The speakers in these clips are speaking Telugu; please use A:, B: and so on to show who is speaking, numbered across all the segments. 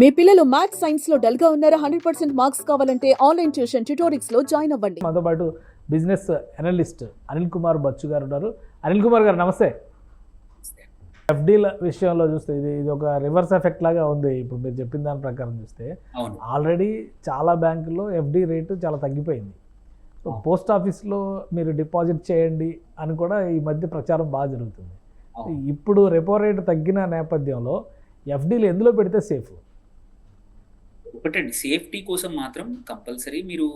A: మీ పిల్లలు మ్యాథ్స్ సైన్స్లో డల్గా ఉన్నారా? హండ్రెడ్ పర్సెంట్ మార్క్స్ కావాలంటే ఆన్లైన్ ట్యూషన్ ట్యూటోరిక్స్లో జాయిన్ అవ్వండి.
B: మనతో పాటు బిజినెస్ అనలిస్ట్ అనిల్ కుమార్ బచ్చు గారు ఉన్నారు. అనిల్ కుమార్ గారు నమస్తే. ఎఫ్డీల విషయంలో చూస్తే ఇది ఇది ఒక రివర్స్ ఎఫెక్ట్ లాగా ఉంది. ఇప్పుడు మీరు చెప్పిన దాని ప్రకారం చూస్తే ఆల్రెడీ చాలా బ్యాంకుల్లో ఎఫ్డి రేటు చాలా తగ్గిపోయింది. సో పోస్ట్ ఆఫీస్లో మీరు డిపాజిట్ చేయండి అని కూడా ఈ మధ్య ప్రచారం బాగా జరుగుతుంది. ఇప్పుడు రెపో రేటు తగ్గిన నేపథ్యంలో ఎఫ్డీలు ఎందులో పెడితే సేఫ్?
C: ఒకటండి సేఫ్టీ కోసం మాత్రం కంపల్సరీ మీరు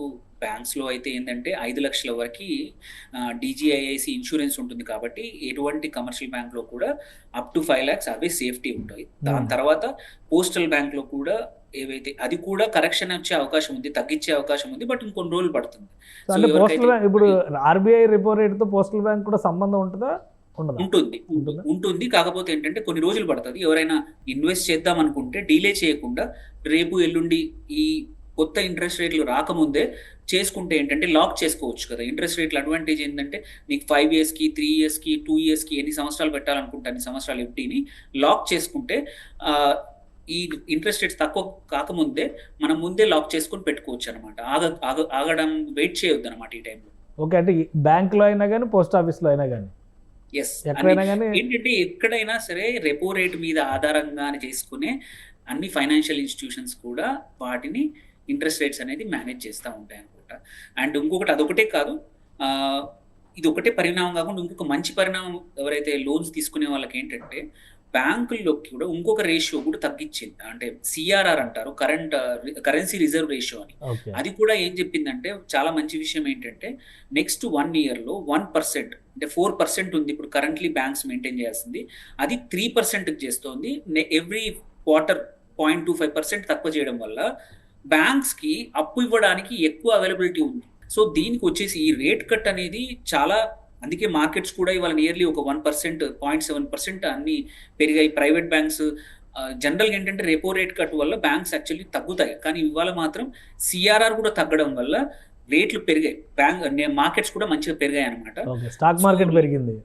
C: బ్యాంక్స్లో అయితే ఏంటంటే ఐదు లక్షల వరకు డిజిఐఐసి ఇన్సూరెన్స్ ఉంటుంది కాబట్టి ఎటువంటి కమర్షియల్ బ్యాంక్లో కూడా అప్ టు ఫైవ్ లాక్స్ అవే సేఫ్టీ ఉంటాయి. దాని. తర్వాత పోస్టల్ బ్యాంక్లో కూడా ఏవైతే అది కూడా కరెక్షన్ వచ్చే అవకాశం ఉంది తగ్గించే అవకాశం ఉంది బట్ ఇంకొన్ని రోజులు పడుతుంది.
B: ఇప్పుడు ఆర్బీఐ రెపో రేటుతో పోస్టల్ బ్యాంక్ కూడా సంబంధం ఉంటుందా?
C: ఉంటుంది.
B: ఉంటుందా?
C: కాకపోతే ఏంటంటే కొన్ని రోజులు పడుతుంది. ఎవరైనా ఇన్వెస్ట్ చేద్దాం అనుకుంటే డిలే చేయకుండా రేపు ఎల్లుండి ఈ కొత్త ఇంట్రెస్ట్ రేట్లు రాకముందే చేసుకుంటే ఏంటంటే లాక్ చేసుకోవచ్చు కదా. ఇంట్రెస్ట్ రేట్ల అడ్వాంటేజ్ ఏంటంటే నీకు ఫైవ్ ఇయర్స్కి త్రీ ఇయర్స్కి టూ ఇయర్స్కి ఎన్ని సంవత్సరాలు పెట్టాలనుకుంటే అన్ని సంవత్సరాలు ఎఫ్డీని లాక్ చేసుకుంటే ఆ, ఈ ఇంట్రెస్ట్ రేట్స్ తక్కువ కాకముందే మనం ముందే లాక్ చేసుకొని పెట్టుకోవచ్చు అనమాట ఆగ ఆగ ఆగడం వెయిట్ చేయొద్దు అనమాట ఈ టైంలో.
B: ఓకే. అంటే బ్యాంక్లో అయినా కానీ పోస్ట్ ఆఫీస్లో అయినా కానీ
C: ఎస్ ఏంటంటే ఎక్కడైనా సరే రెపో రేట్ మీద ఆధారంగా చేసుకునే అన్ని ఫైనాన్షియల్ ఇన్స్టిట్యూషన్స్ కూడా వాటిని ఇంట్రెస్ట్ రేట్స్ అనేది మేనేజ్ చేస్తూ ఉంటాయి అనమాట అండ్ ఇంకొకటి అదొకటే కాదు ఆ, ఇది ఒకటే పరిణామం కాకుండా ఇంకొక మంచి పరిణామం ఎవరైతే లోన్స్ తీసుకునే వాళ్ళకి ఏంటంటే బ్యాంకుల్లోకి కూడా ఇంకొక రేషియో కూడా తగ్గించింది. అంటే సిఆర్ఆర్ అంటారు కరెంట్ కరెన్సీ రిజర్వ్ రేషియో అని. అది కూడా ఏం చెప్పిందంటే చాలా మంచి విషయం ఏంటంటే నెక్స్ట్ వన్ ఇయర్లో వన్ పర్సెంట్ అంటే ఫోర్ పర్సెంట్ ఉంది ఇప్పుడు కరెంట్లీ బ్యాంక్స్ మెయింటైన్ చేయాల్సింది. అది త్రీ పర్సెంట్కి చేస్తోంది. Every quarter point two five percent తక్కువ చేయడం వల్ల బ్యాంక్స్కి అప్పు ఇవ్వడానికి ఎక్కువ అవైలబిలిటీ ఉంది. సో దీనికి వచ్చేసి ఈ రేట్ కట్ అనేది చాలా అందుకే మార్కెట్స్ కూడా ఇవాళ నియర్లీ ఒక one percent point seven percent అన్ని పెరిగాయి. ప్రైవేట్ బ్యాంక్స్ జనరల్గా ఏంటంటే రెపో రేట్ కట్ వల్ల బ్యాంక్స్ యాక్చువల్లీ తగ్గుతాయి. కానీ ఇవాళ మాత్రం సిఆర్ఆర్ కూడా తగ్గడం వల్ల రేట్లు పెరిగాయి. బ్యాంక్ మార్కెట్స్ కూడా మంచిగా పెరిగాయి అనమాట
B: స్టాక్ మార్కెట్ పెరిగింది.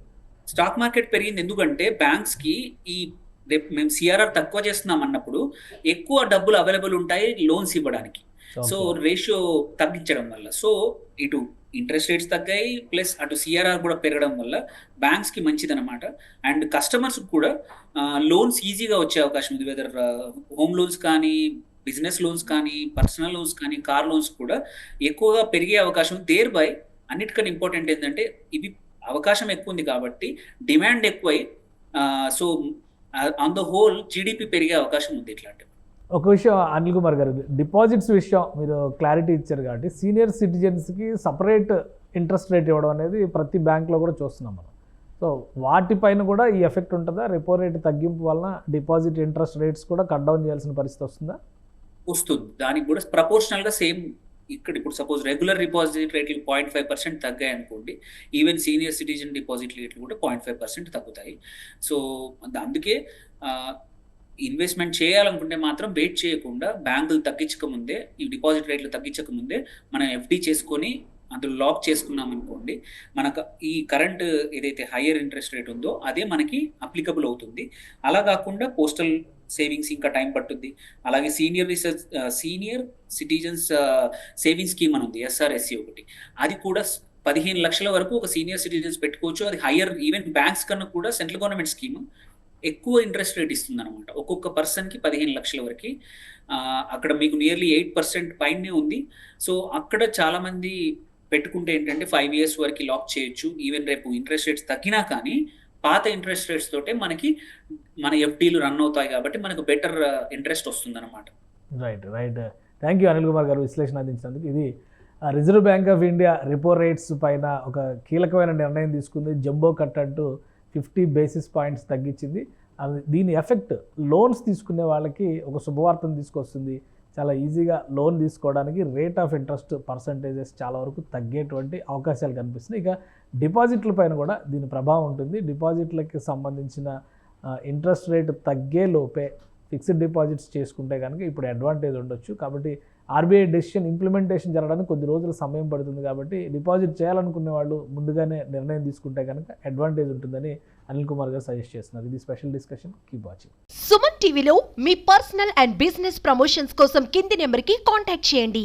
C: స్టాక్ మార్కెట్ పెరిగింది ఎందుకంటే బ్యాంక్స్కి ఈ రేపు మేము సిఆర్ఆర్ తక్కువ చేస్తున్నాం అన్నప్పుడు ఎక్కువ డబ్బులు అవైలబుల్ ఉంటాయి లోన్స్ ఇవ్వడానికి. సో రేషియో తగ్గించడం వల్ల. సో ఇటు ఇంట్రెస్ట్ రేట్స్ తగ్గాయి ప్లస్ అటు సిఆర్ఆర్ కూడా పెరగడం వల్ల బ్యాంక్స్కి మంచిది అనమాట అండ్ కస్టమర్స్ కూడా లోన్స్ ఈజీగా వచ్చే అవకాశం ఉంది. వెదర్ హోమ్ లోన్స్ కానీ బిజినెస్ లోన్స్ కానీ పర్సనల్ లోన్స్ కానీ కార్ లోన్స్ కూడా ఎక్కువగా పెరిగే అవకాశం దేర్ బై అన్నిటికన్నా ఇంపార్టెంట్ ఏంటంటే ఇవి అవకాశం ఎక్కువ ఉంది కాబట్టి డిమాండ్ ఎక్కువై so on the whole GDP పెరిగే అవకాశం ఉంది ఇట్లాంటివి.
B: ఒక విషయం అనిల్ కుమార్ గారు డిపాజిట్స్ విషయం మీరు క్లారిటీ ఇచ్చారు కాబట్టి సీనియర్ సిటిజన్స్కి సపరేట్ ఇంట్రెస్ట్ రేట్ ఇవ్వడం అనేది ప్రతి బ్యాంక్లో కూడా చూస్తున్నాం మనం. సో వాటిపైన కూడా ఈ ఎఫెక్ట్ ఉంటుందా? రెపో రేట్ తగ్గింపు వలన డిపాజిట్ ఇంట్రెస్ట్ రేట్స్ కూడా కట్ డౌన్ చేయాల్సిన పరిస్థితి వస్తుందా?
C: వస్తుంది. దానికి కూడా ప్రపోర్షనల్గా సేమ్ ఇక్కడ ఇప్పుడు సపోజ్ రెగ్యులర్ డిపాజిట్ రేట్లు పాయింట్ ఫైవ్ పర్సెంట్ తగ్గాయి అనుకోండి ఈవెన్ సీనియర్ సిటిజన్ డిపాజిట్ రేట్లు కూడా పాయింట్ ఫైవ్ పర్సెంట్ తగ్గుతాయి. సో అందుకే ఇన్వెస్ట్మెంట్ చేయాలనుకుంటే మాత్రం వెయిట్ చేయకుండా బ్యాంకులు తగ్గించక ముందే ఈ డిపాజిట్ రేట్లు తగ్గించక ముందే మనం ఎఫ్డి చేసుకొని అందులో లాక్ చేసుకున్నాం అనుకోండి మనకు ఈ కరెంట్ ఏదైతే హయ్యర్ ఇంట్రెస్ట్ రేట్ ఉందో అదే మనకి అప్లికబుల్ అవుతుంది. అలా కాకుండా పోస్టల్ సేవింగ్స్ ఇంకా టైం పట్టుద్ది. అలాగే senior research senior citizens saving scheme అని ఉంది ఎస్ఆర్ఎస్సి ఒకటి. అది కూడా పదిహేను లక్షల వరకు ఒక సీనియర్ సిటిజన్స్ పెట్టుకోవచ్చు. అది హయ్యర్ ఈవెన్ బ్యాంక్స్ కన్నా కూడా సెంట్రల్ గవర్నమెంట్ స్కీమ్ ఎక్కువ ఇంట్రెస్ట్ రేట్ ఇస్తుంది అనమాట ఒక్కొక్క పర్సన్కి పదిహేను లక్షల వరకు. అక్కడ మీకు నియర్లీ ఎయిట్ పర్సెంట్ పైనే ఉంది. సో అక్కడ చాలామంది పెట్టుకుంటే ఏంటంటే ఫైవ్ ఇయర్స్ వరకు లాక్ చేయొచ్చు. ఈవెన్ రేపు ఇంట్రెస్ట్ రేట్స్ తగ్గినా కానీ పాత ఇంట్రెస్ట్ రేట్స్ తోటే మనకి మన ఎఫ్డీలు రన్ అవుతాయి కాబట్టి మనకు బెటర్ ఇంట్రెస్ట్ వస్తుంది అనమాట
B: right right thank you Anil Kumar garu విశ్లేషణ అందించినందుకు. ఇది Reserve Bank of India repo rates పైన ఒక కీలకమైన నిర్ణయం తీసుకుంది. జంబో కట్ అంటూ ఫిఫ్టీ బేసిస్ పాయింట్స్ తగ్గించింది. అది దీని ఎఫెక్ట్ లోన్స్ తీసుకునే వాళ్ళకి ఒక శుభవార్తను తీసుకొస్తుంది. చాలా ఈజీగా లోన్ తీసుకోవడానికి రేట్ ఆఫ్ ఇంట్రెస్ట్ పర్సంటేజెస్ చాలా వరకు తగ్గేటువంటి అవకాశాలు కనిపిస్తున్నాయి. ఇక డిపాజిట్ల పైన కూడా దీని ప్రభావం ఉంటుంది. డిపాజిట్లకి సంబంధించిన ఇంట్రెస్ట్ రేట్ తగ్గే లోపే ఫిక్స్డ్ డిపాజిట్స్ చేసుకుంటే కనుక ఇప్పుడు అడ్వాంటేజ్ ఉండొచ్చు. కాబట్టి ఆర్బీఐ డెసిషన్ ఇంప్లిమెంటేషన్ జరగడానికి కొద్ది రోజుల సమయం పడుతుంది కాబట్టి డిపాజిట్ చేయాలనుకునే వాళ్ళు ముందుగానే నిర్ణయం తీసుకుంటే కనుక అడ్వాంటేజ్ ఉంటుందని అనిల్ కుమార్ గారు సజెస్ట్ చేస్తున్నారు. ఇది special discussion. Keep watching.
D: Suman టీవీలో మీ పర్సనల్ అండ్ బిజినెస్ ప్రమోషన్స్ కోసం కింది నెంబర్కి కాంటాక్ట్ చేయండి.